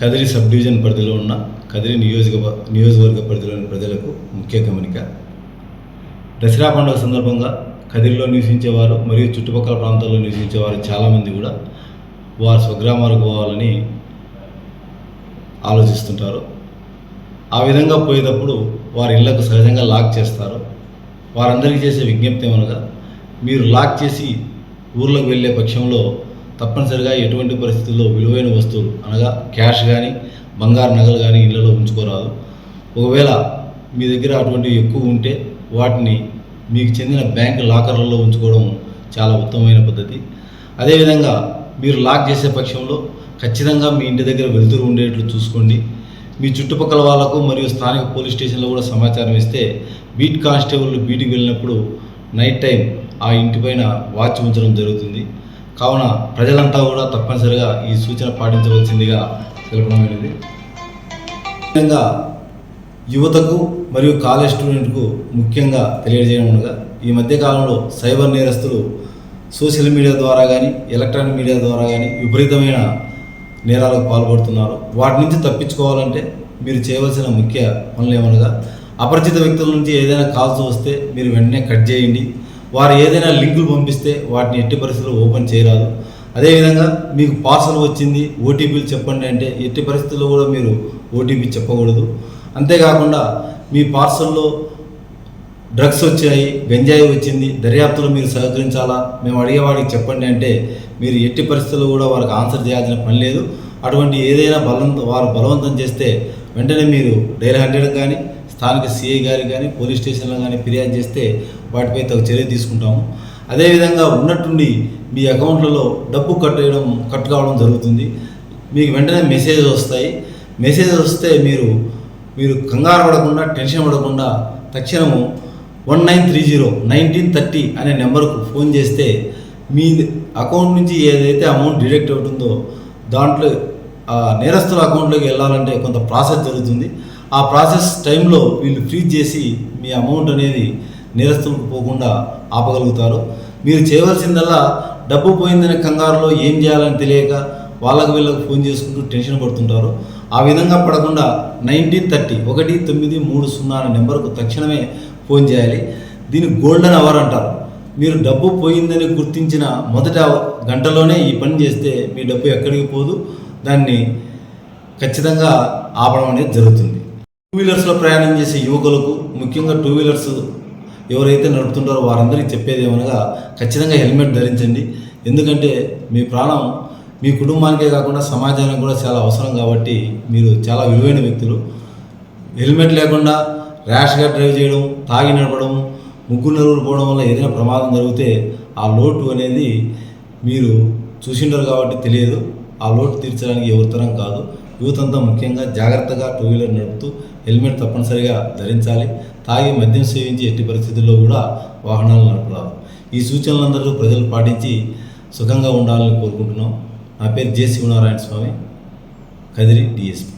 Kadiri sub division పరిధిలో ఉన్న కదిరి నియోజక నియోజకవర్గ పరిధిలోని ప్రజలకు ముఖ్య గమనిక. దసరా పండుగ సందర్భంగా కదిరిలో నివసించేవారు మరియు చుట్టుపక్కల ప్రాంతాల్లో నివసించేవారు చాలామంది కూడా వారు స్వగ్రామాలకు పోవాలని ఆలోచిస్తుంటారు. ఆ విధంగా పోయేటప్పుడు వారి ఇళ్ళకు సహజంగా లాక్ చేస్తారు. వారందరికీ చేసే విజ్ఞప్తి ఏమనగా మీరు లాక్ చేసి ఊర్లోకి వెళ్ళే పక్షంలో తప్పనిసరిగా ఎటువంటి పరిస్థితుల్లో విలువైన వస్తువులు అనగా క్యాష్ కానీ బంగారు నగలు కానీ ఇళ్ళలో ఉంచుకోరాదు. ఒకవేళ మీ దగ్గర అటువంటివి ఎక్కువ ఉంటే వాటిని మీకు చెందిన బ్యాంక్ లాకర్లలో ఉంచుకోవడం చాలా ఉత్తమమైన పద్ధతి. అదేవిధంగా మీరు లాక్ చేసే పక్షంలో ఖచ్చితంగా మీ ఇంటి దగ్గర వెలుతురు ఉండేట్లు చూసుకోండి. మీ చుట్టుపక్కల వాళ్ళకు మరియు స్థానిక పోలీస్ స్టేషన్లో కూడా సమాచారం ఇస్తే బీట్ కానిస్టేబుల్ బీటికి వెళ్ళినప్పుడు నైట్ టైం ఆ ఇంటిపైన వాచ్ ఉంచడం జరుగుతుంది. కావున ప్రజలంతా కూడా తప్పనిసరిగా ఈ సూచన పాటించవలసిందిగా తెలపడమైనది ముఖ్యంగా యువతకు మరియు కాలేజ్ స్టూడెంట్కు ముఖ్యంగా తెలియజేయడం అనగా ఈ మధ్యకాలంలో సైబర్ నేరస్తులు సోషల్ మీడియా ద్వారా కానీ ఎలక్ట్రానిక్ మీడియా ద్వారా కానీ విపరీతమైన నేరాలకు పాల్పడుతున్నారు. వాటి నుంచి తప్పించుకోవాలంటే మీరు చేయవలసిన ముఖ్య పనులు ఏమనగా అపరిచిత వ్యక్తుల నుంచి ఏదైనా కాల్స్ వస్తే మీరు వెంటనే కట్ చేయండి. వారు ఏదైనా లింకులు పంపిస్తే వాటిని ఎట్టి పరిస్థితుల్లో ఓపెన్ చేయరాదు. అదేవిధంగా మీకు పార్సల్ వచ్చింది ఓటీపీలు చెప్పండి అంటే ఎట్టి పరిస్థితుల్లో కూడా మీరు ఓటీపీ చెప్పకూడదు. అంతేకాకుండా మీ పార్సల్లో డ్రగ్స్ వచ్చాయి గంజాయి వచ్చింది దర్యాప్తులో మీరు సహకరించాలా? మేము అడిగేవాడికి చెప్పండి అంటే మీరు ఎట్టి పరిస్థితుల్లో కూడా వారికి ఆన్సర్ చేయాల్సిన పని లేదు. అటువంటి ఏదైనా బలవంతం వారు బలవంతం చేస్తే వెంటనే మీరు డైల్ హండ్రెడ్ కానీ స్థానిక సిఐ గారికి కానీ పోలీస్ స్టేషన్లో కానీ ఫిర్యాదు చేస్తే వాటిపై తగు చర్య తీసుకుంటాము. అదేవిధంగా ఉన్నట్టుండి మీ అకౌంట్లలో డబ్బు కట్ చేయడం కట్ కావడం జరుగుతుంది. మీకు వెంటనే మెసేజ్ వస్తాయి. మెసేజ్ వస్తే మీరు మీరు కంగారు పడకుండా టెన్షన్ పడకుండా తక్షణము one nine three zero nineteen thirty అనే నెంబర్కు ఫోన్ చేస్తే మీ అకౌంట్ నుంచి ఏదైతే అమౌంట్ డిడక్ట్ అవుతుందో దాంట్లో ఆ నేరస్తుల అకౌంట్లోకి వెళ్ళాలంటే కొంత ప్రాసెస్ జరుగుతుంది. ఆ ప్రాసెస్ టైంలో వీళ్ళు ఫ్రీజ్ చేసి మీ అమౌంట్ అనేది నేరస్తులకు పోకుండా ఆపగలుగుతారు. మీరు చేయవలసిందల్లా డబ్బు పోయిందనే కంగారులో ఏం చేయాలని తెలియక వాళ్ళకు వీళ్ళకు ఫోన్ చేసుకుంటూ టెన్షన్ పడుతుంటారు. ఆ విధంగా పడకుండా నైన్టీన్ థర్టీ ఒకటి తొమ్మిది మూడు సున్నా అనే నెంబర్కు తక్షణమే ఫోన్ చేయాలి. దీన్ని గోల్డెన్ అవర్ అంటారు. మీరు డబ్బు పోయిందని గుర్తించిన మొదట గంటలోనే ఈ పని చేస్తే మీ డబ్బు ఎక్కడికి పోదు. దాన్ని ఖచ్చితంగా ఆపడం అనేది జరుగుతుంది. టూ వీలర్స్లో ప్రయాణం చేసే యువకులకు ముఖ్యంగా టూ వీలర్స్ ఎవరైతే నడుపుతుంటారో వారందరికీ చెప్పేది ఏమనగా ఖచ్చితంగా హెల్మెట్ ధరించండి. ఎందుకంటే మీ ప్రాణం మీ కుటుంబానికే కాకుండా సమాజానికి కూడా చాలా అవసరం కాబట్టి మీరు చాలా విలువైన వ్యక్తులు. హెల్మెట్ లేకుండా ర్యాష్గా డ్రైవ్ చేయడం తాగి నడపడం ముగ్గురు నలుగురు పోవడం వల్ల ఏదైనా ప్రమాదం జరిగితే ఆ లోటు అనేది మీరు చూసింటారు కాబట్టి తెలియదు. ఆ లోటు తీర్చడానికి ఎవరితరం కాదు. యూత్ ముఖ్యంగా జాగ్రత్తగా టూ వీలర్ నడుపుతూ హెల్మెట్ తప్పనిసరిగా ధరించాలి. తాగి మద్యం సేవించి ఎట్టి పరిస్థితుల్లో కూడా వాహనాలు నడపరాదు. ఈ సూచనలందరూ ప్రజలు పాటించి సుఖంగా ఉండాలని కోరుకుంటున్నాం. నా పేరు జె. శివనారాయణ స్వామి. కదిరి డిఎస్పి